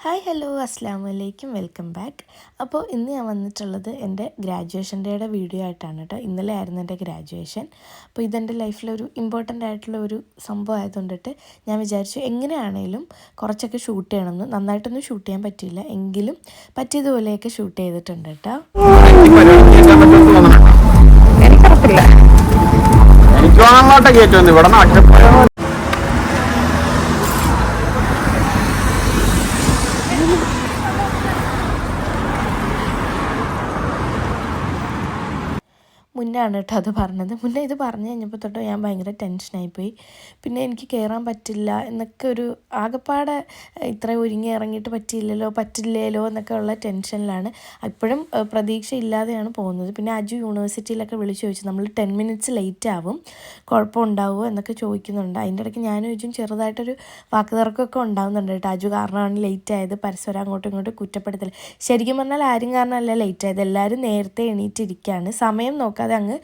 Hi hello അസ്സാം വലൈക്കും welcome back അപ്പോൾ ഇന്ന് ഞാൻ വന്നിട്ടുള്ളത് എന്റെ ഗ്രാജുവേഷൻ ഡേയുടെ വീഡിയോ ആയിട്ടാണ് കേട്ടോ ഇന്നലെ ആയിരുന്നു എന്റെ ഗ്രാജുവേഷൻ. അപ്പോൾ ഇതെന്റെ ലൈഫിലൊരു ഇമ്പോർട്ടന്റ് ആയിട്ടുള്ള ഒരു സംഭവം ആയതുകൊണ്ടിട്ട് ഞാൻ വിചാരിച്ചു എങ്ങനെയാണേലും കുറച്ചൊക്കെ ഷൂട്ട് ചെയ്യണമെന്ന് നന്നായിട്ടൊന്നും ഷൂട്ട് ചെയ്യാൻ പറ്റിയില്ല. എങ്കിലും പറ്റിയതുപോലെയൊക്കെ ഷൂട്ട് ചെയ്തിട്ടുണ്ട് കേട്ടോ എനിക്കറിയില്ല മുന്നാണ് കേട്ടോ അത് പറഞ്ഞത്. മുന്നേ ഇത് പറഞ്ഞു കഴിഞ്ഞപ്പോൾ തൊട്ട് ഞാൻ ഭയങ്കര ടെൻഷനായിപ്പോയി പിന്നെ എനിക്ക് കയറാൻ പറ്റില്ല എന്നൊക്കെ ഒരു ആകെപ്പാടെ ഇത്ര ഒരുങ്ങി ഇറങ്ങിയിട്ട് പറ്റിയില്ലല്ലോ പറ്റില്ലല്ലോ എന്നൊക്കെ ഉള്ള ടെൻഷനിലാണ് ഇപ്പോഴും പ്രതീക്ഷ ഇല്ലാതെയാണ് പോകുന്നത്. പിന്നെ അജു യൂണിവേഴ്സിറ്റിയിലൊക്കെ വിളിച്ച് ചോദിച്ചു നമ്മൾ ടെൻ മിനിറ്റ്സ് ലേറ്റ് ആവും കുഴപ്പമുണ്ടാവുമോ എന്നൊക്കെ ചോദിക്കുന്നുണ്ട്. അതിന്റെ ഇടയ്ക്ക് ഞാനും ചോദിച്ചും ചെറുതായിട്ടൊരു വാക്കുതർക്കമൊക്കെ ഉണ്ടാകുന്നുണ്ട് കേട്ടോ. അജു കാരണമാണ് ലേറ്റ് ആയത് പരസ്പരം അങ്ങോട്ടും ഇങ്ങോട്ടും കുറ്റപ്പെടുത്തൽ ശരിക്കും പറഞ്ഞാൽ ആരും കാരണമല്ല ലേറ്റ് ആയത്. എല്ലാവരും നേരത്തെ എണീറ്റിരിക്കുകയാണ് സമയം നോക്കാതെ അങ്ങ്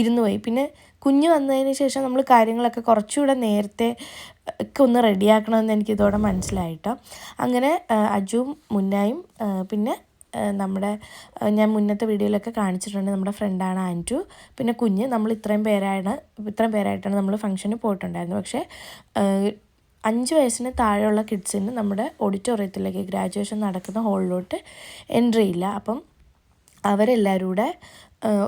ഇരുന്നു പോയി. പിന്നെ കുഞ്ഞ് വന്നതിന് ശേഷം നമ്മൾ കാര്യങ്ങളൊക്കെ കുറച്ചുകൂടെ നേരത്തെ ഒക്കെ ഒന്ന് റെഡിയാക്കണമെന്ന് എനിക്ക് ഇതോടെ മനസ്സിലായിട്ടോ. അങ്ങനെ അജുവും മുന്നായും പിന്നെ നമ്മുടെ ഞാൻ മുന്നത്തെ വീഡിയോയിലൊക്കെ കാണിച്ചിട്ടുണ്ട്. നമ്മുടെ ഫ്രണ്ടാണ് ആന്റു. പിന്നെ കുഞ്ഞ് നമ്മൾ ഇത്രയും പേരാണ് ഇത്രയും പേരായിട്ടാണ് നമ്മൾ ഫംഗ്ഷന് പോയിട്ടുണ്ടായിരുന്നത്. പക്ഷേ അഞ്ച് വയസ്സിന് താഴെയുള്ള കിഡ്സിന് നമ്മുടെ ഓഡിറ്റോറിയത്തിലേക്ക് ഗ്രാജുവേഷൻ നടക്കുന്ന ഹോളിലോട്ട് എൻട്രി ഇല്ല. അപ്പം അവരെല്ലാവരും കൂടെ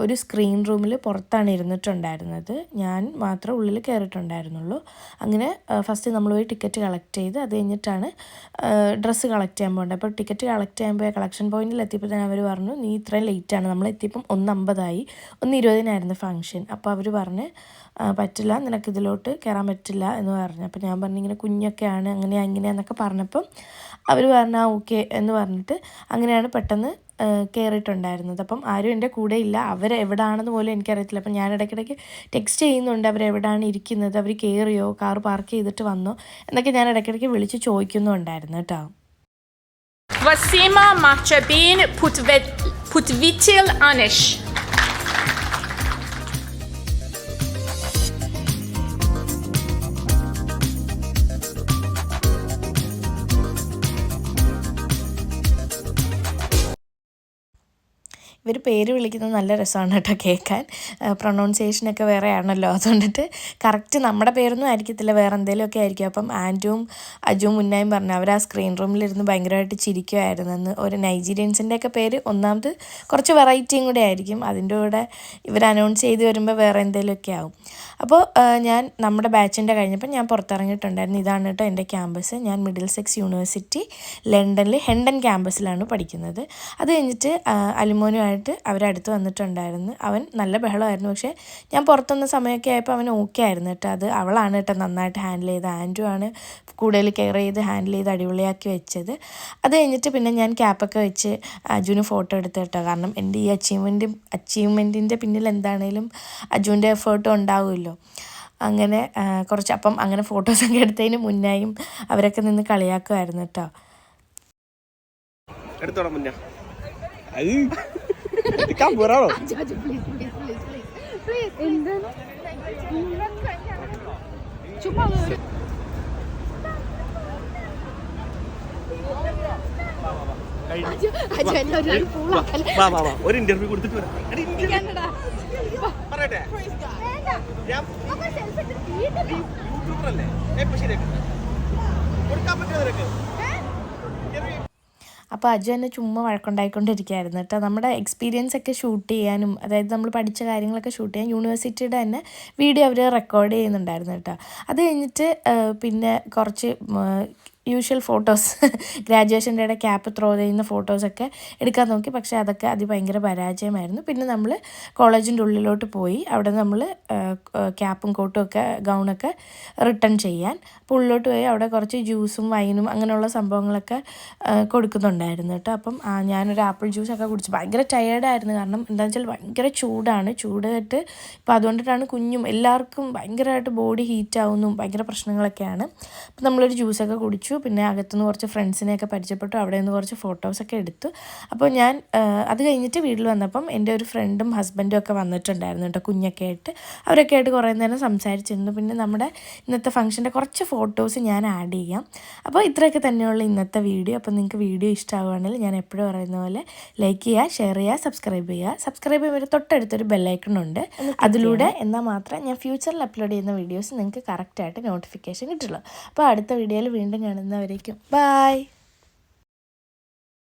ഒരു സ്ക്രീൻ റൂമിൽ പുറത്താണ് ഇരുന്നിട്ടുണ്ടായിരുന്നത്. ഞാൻ മാത്രം ഉള്ളിൽ കയറിയിട്ടുണ്ടായിരുന്നുള്ളൂ അങ്ങനെ ഫസ്റ്റ് നമ്മൾ പോയി ടിക്കറ്റ് കളക്ട് ചെയ്ത് അത് കഴിഞ്ഞിട്ടാണ് ഡ്രസ്സ് കളക്ട് ചെയ്യാൻ പോകേണ്ടത്. അപ്പോൾ ടിക്കറ്റ് കളക്ട് ചെയ്യാൻ പോയ കളക്ഷൻ പോയിന്റിൽ എത്തിയപ്പോൾ തന്നെ അവർ പറഞ്ഞു നീ ഇത്രയും ലേറ്റാണ് നമ്മൾ എത്തിയപ്പം ഒന്ന് അമ്പതായി. ഒന്ന് ഇരുപതിനായിരുന്നു ഫംഗ്ഷൻ അപ്പോൾ അവർ പറഞ്ഞ് പറ്റില്ല നിനക്ക് ഇതിലോട്ട് കയറാൻ പറ്റില്ല എന്ന് പറഞ്ഞു. അപ്പോൾ ഞാൻ പറഞ്ഞു ഇങ്ങനെ കുഞ്ഞൊക്കെയാണ് അങ്ങനെയാണ് ഇങ്ങനെയാന്നൊക്കെ പറഞ്ഞപ്പം അവർ പറഞ്ഞാൽ ഓക്കെ എന്ന് പറഞ്ഞിട്ട് അങ്ങനെയാണ് പെട്ടെന്ന് കയറിയിട്ടുണ്ടായിരുന്നത് അപ്പം ആരും എന്റെ കൂടെ ഇല്ല. അവർ എവിടാണെന്ന് പോലും എനിക്കറിയത്തില്ല. അപ്പം ഞാൻ ഇടയ്ക്കിടയ്ക്ക് ടെക്സ്റ്റ് ചെയ്യുന്നുണ്ട്. അവരെവിടാണ് ഇരിക്കുന്നത്? അവർ കയറിയോ കാർ പാർക്ക് ചെയ്തിട്ട് വന്നോ? എന്നൊക്കെ ഞാൻ ഇടയ്ക്കിടയ്ക്ക് വിളിച്ച് ചോദിക്കുന്നുണ്ടായിരുന്നു കേട്ടോ. വസീമ Marchabin പുത്വിച്ചിൽ Putvitil ഇവർ പേര് വിളിക്കുന്നത് നല്ല രസമാണ് കേട്ടോ കേൾക്കാൻ. പ്രൊണൗൺസിയേഷനൊക്കെ വേറെ ആണല്ലോ അതുകൊണ്ടിട്ട് കറക്റ്റ് നമ്മുടെ പേരൊന്നും ആയിരിക്കത്തില്ല. വേറെ എന്തെങ്കിലുമൊക്കെ ആയിരിക്കും. അപ്പം ആന്റും അജുവും മുന്നായും പറഞ്ഞു അവർ ആ സ്ക്രീൻ റൂമിലിരുന്ന് ഭയങ്കരമായിട്ട് ചിരിക്കുമായിരുന്നെന്ന് ഒരു നൈജീരിയൻസിന്റെയൊക്കെ പേര് ഒന്നാമത് കുറച്ച് വെറൈറ്റിയും കൂടെ ആയിരിക്കും. അതിന്റെ കൂടെ ഇവർ അനൗൺസ് ചെയ്ത് വരുമ്പോൾ വേറെ എന്തെങ്കിലുമൊക്കെ ആവും. അപ്പോൾ ഞാൻ നമ്മുടെ ബാച്ചിന്റെ കഴിഞ്ഞപ്പോൾ ഞാൻ പുറത്തിറങ്ങിയിട്ടുണ്ടായിരുന്നു. ഇതാണ് കേട്ടോ എന്റെ ക്യാമ്പസ് ഞാൻ മിഡിൽ സെക്സ് യൂണിവേഴ്സിറ്റി ലണ്ടനിൽ ഹെണ്ടൻ ക്യാമ്പസിലാണ് പഠിക്കുന്നത്. അത് കഴിഞ്ഞിട്ട് അലുമോനുമായിട്ട് അവരടുത്ത് വന്നിട്ടുണ്ടായിരുന്നു. അവൻ നല്ല ബഹളമായിരുന്നു. പക്ഷേ ഞാൻ പുറത്തുനിന്ന സമയമൊക്കെ ആയപ്പോൾ അവൻ ഓക്കെ ആയിരുന്നു കേട്ടോ. അത് അവളാണ് കേട്ടോ നന്നായിട്ട് ഹാൻഡിൽ ചെയ്ത് ആൻഡ്രു ആണ് കൂടുതൽ കെയർ ചെയ്ത് ഹാൻഡിൽ ചെയ്ത് അടിപൊളിയാക്കി വെച്ചത്. അത് കഴിഞ്ഞിട്ട് പിന്നെ ഞാൻ ക്യാപ്പൊക്കെ വെച്ച് അജുവിന് ഫോട്ടോ എടുത്ത് കേട്ടോ. കാരണം എന്റെ ഈ അച്ചീവ്മെന്റും അച്ചീവ്മെന്റിന്റെ പിന്നിൽ എന്താണേലും അജുവിന്റെ എഫേർട്ടും ഉണ്ടാവുമല്ലോ. അങ്ങനെ കുറച്ച് അപ്പം അങ്ങനെ ഫോട്ടോസൊക്കെ എടുത്തതിന് മുന്നായും അവരൊക്കെ നിന്ന് കളിയാക്കുമായിരുന്നു കേട്ടോ. എടുത്തോടാ മുന്നേ. എടുക്കാൻ വാ ഒരു ഇന്റർവ്യൂ കൊടുത്തിട്ട് വരാം. എടി, interview. പറയട്ടെ. കൊടുക്കാൻ പറ്റുമോ നിനക്ക്? Interview അപ്പോൾ അജു എന്നെ ചുമ്മാ വഴക്കുണ്ടായിക്കൊണ്ടിരിക്കുകയായിരുന്നു കേട്ടോ. നമ്മുടെ എക്സ്പീരിയൻസ് ഒക്കെ ഷൂട്ട് ചെയ്യാനും അതായത് നമ്മൾ പഠിച്ച കാര്യങ്ങളൊക്കെ ഷൂട്ട് ചെയ്യാൻ യൂണിവേഴ്സിറ്റിയുടെ തന്നെ വീഡിയോ അവർ റെക്കോർഡ് ചെയ്യുന്നുണ്ടായിരുന്നു കേട്ടോ. അത് കഴിഞ്ഞിട്ട് പിന്നെ കുറച്ച് യൂഷ്വൽ ഫോട്ടോസ് ഗ്രാജുവേഷന്റെ ഇടയിൽ ക്യാപ്പ് ത്രോ ചെയ്യുന്ന ഫോട്ടോസൊക്കെ എടുക്കാൻ നോക്കി. പക്ഷേ അതൊക്കെ അതിഭയങ്കര പരാജയമായിരുന്നു. പിന്നെ നമ്മൾ കോളേജിന്റെ ഉള്ളിലോട്ട് പോയി. അവിടെ നമ്മൾ ക്യാപ്പും കോട്ടും ഒക്കെ ഗൗണൊക്കെ റിട്ടേൺ ചെയ്യാൻ. അപ്പോൾ ഉള്ളിലോട്ട് പോയി. അവിടെ കുറച്ച് ജ്യൂസും വൈനും അങ്ങനെയുള്ള സംഭവങ്ങളൊക്കെ കൊടുക്കുന്നുണ്ടായിരുന്നു കേട്ടോ. അപ്പം ഞാനൊരു ആപ്പിൾ ജ്യൂസൊക്കെ കുടിച്ചു ഭയങ്കര ടയേർഡായിരുന്നു കാരണം എന്താണെന്ന് വെച്ചാൽ ഭയങ്കര ചൂടാണ്. ചൂടായിട്ട് ഇപ്പോൾ അതുകൊണ്ടിട്ടാണ് കുഞ്ഞും എല്ലാവർക്കും ഭയങ്കരമായിട്ട് ബോഡി ഹീറ്റ് ആവുന്നു. ഭയങ്കര പ്രശ്നങ്ങളൊക്കെയാണ്. അപ്പം നമ്മളൊരു ജ്യൂസൊക്കെ കുടിച്ചു. കഴിച്ചു പിന്നെ അകത്തുനിന്ന് കുറച്ച് ഫ്രണ്ട്സിനെയൊക്കെ പരിചയപ്പെട്ടു. അവിടെ നിന്ന് കുറച്ച് ഫോട്ടോസൊക്കെ എടുത്തു. അപ്പോൾ ഞാൻ അത് കഴിഞ്ഞിട്ട് വീട്ടിൽ വന്നപ്പം എന്റെ ഒരു ഫ്രണ്ടും ഹസ്ബൻഡും ഒക്കെ വന്നിട്ടുണ്ടായിരുന്നു കേട്ടോ കുഞ്ഞൊക്കെ ആയിട്ട്. അവരൊക്കെ ആയിട്ട് കുറേ നേരം സംസാരിച്ചിരുന്നു. പിന്നെ നമ്മുടെ ഇന്നത്തെ ഫംഗ്ഷന്റെ കുറച്ച് ഫോട്ടോസ് ഞാൻ ആഡ് ചെയ്യാം. അപ്പോൾ ഇത്രയൊക്കെ തന്നെയുള്ള ഇന്നത്തെ വീഡിയോ. അപ്പോൾ നിങ്ങൾക്ക് വീഡിയോ ഇഷ്ടമാവുകയാണെങ്കിൽ ഞാൻ എപ്പോഴും പറയുന്ന പോലെ ലൈക്ക് ചെയ്യുക ഷെയർ ചെയ്യുക സബ്സ്ക്രൈബ് ചെയ്യുക. സബ്സ്ക്രൈബ് ചെയ്യുമ്പോൾ തൊട്ടടുത്തൊരു ബെല്ലൈക്കൺ ഉണ്ട്. അതിലൂടെ എന്നാൽ മാത്രം ഞാൻ ഫ്യൂച്ചറിൽ അപ്ലോഡ് ചെയ്യുന്ന വീഡിയോസ് നിങ്ങൾക്ക് കറക്റ്റായിട്ട് നോട്ടിഫിക്കേഷൻ കിട്ടുള്ളൂ. അപ്പോൾ അടുത്ത വീഡിയോയിൽ വീണ്ടും കാണുന്നവരേക്കും ബൈ